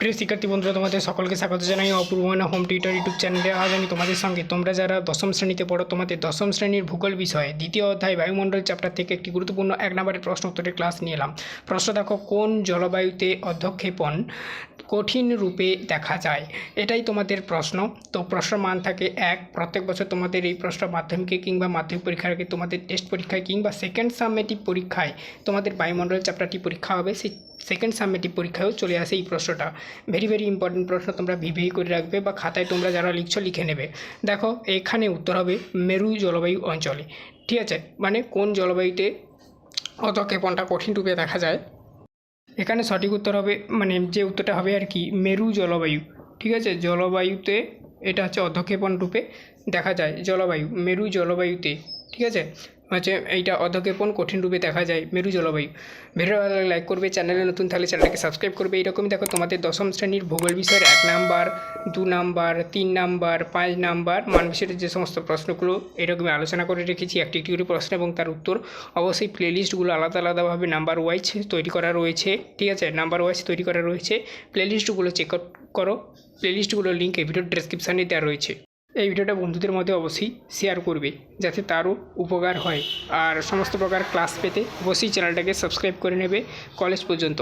প্রিয় শিক্ষার্থী বন্ধুরা, তোমাদের সকলকে স্বাগত জানাই। অপূর্বনা হোম টিউটার ইউটিউব চ্যানেলে আজ আমি তোমাদের সঙ্গে, তোমরা যারা দশম শ্রেণীতে পড়ো, তোমাদের দশম শ্রেণির ভূগোল বিষয়ে দ্বিতীয় অধ্যায় বায়ুমণ্ডল চ্যাপ্টার থেকে একটি গুরুত্বপূর্ণ এক নম্বরের প্রশ্ন উত্তরের ক্লাস নিয়ে এলাম প্রশ্ন দেখো, কোন জলবায়ুতে অধ্যক্ষেপণ কঠিন রূপে দেখা যায়? এটাই তোমাদের প্রশ্ন। তো প্রশ্ন মান থাকে এক। প্রত্যেক বছর তোমাদের এই প্রশ্ন মাধ্যমিকে কিংবা মাধ্যমিক পরীক্ষার আগে তোমাদের টেস্ট পরীক্ষায় কিংবা সেকেন্ড সাবমেটিভ পরীক্ষায় তোমাদের বায়ুমণ্ডল চ্যাপ্টারটি পরীক্ষা হবে। সেই সেকেন্ড সাবমেটিভ পরীক্ষায়ও চলে আসে এই প্রশ্নটা। ভেরি ভেরি ইম্পর্টেন্ট প্রশ্ন তোমরা ভিভিই করে রাখবে বা খাতায় তোমরা যারা লিখছো লিখে নেবে। দেখো, এখানে উত্তর হবে মেরু জলবায়ু অঞ্চলে। ঠিক আছে? মানে কোন জলবায়ুতে অধক্ষেপণটা কঠিন রূপে দেখা যায়? এখানে সঠিক উত্তর হবে মানে যে উত্তরটা হবে আর কি, মেরু জলবায়ু। ঠিক আছে? জলবায়ুতে এটা হচ্ছে অধক্ষেপণ রূপে দেখা যায়, জলবায়ু, মেরু জলবায়ুতে। ঠিক আছে? হচ্ছে এইটা অধক্ষেপণ কঠিন রূপে দেখা যায়। মেরু জলবায়ু। ভিডিও ভালো লাইক করবে চ্যানেলে নতুন তাহলে চ্যানেলটাকে সাবস্ক্রাইব করবে। এইরকমই দেখো তোমাদের দশম শ্রেণির ভূগোল বিষয়ের এক নাম্বার, দু নাম্বার, তিন নাম্বার, পাঁচ নাম্বার, মান বিষয়ের যে সমস্ত প্রশ্নগুলো এরকমই আলোচনা করে রেখেছি। একটি একটি করে প্রশ্ন এবং তার উত্তর। অবশ্যই প্লেলিস্টগুলো আলাদা আলাদাভাবে নাম্বার ওয়াইজ তৈরি করা রয়েছে। ঠিক আছে? নাম্বার ওয়াইজ তৈরি করা রয়েছে। প্লেলিস্টগুলো চেক আউট করো। প্লেলিস্টগুলোর লিঙ্ক এই ভিডিওর ডেসক্রিপশানে দেওয়া রয়েছে। এই ভিডিওটা বন্ধুদের মধ্যে অবশ্যই শেয়ার করবে, যাতে তারও উপকার হয়। আর সমস্ত প্রকার ক্লাস পেতে অবশ্যই চ্যানেলটাকে সাবস্ক্রাইব করে নেবে কলেজ পর্যন্ত।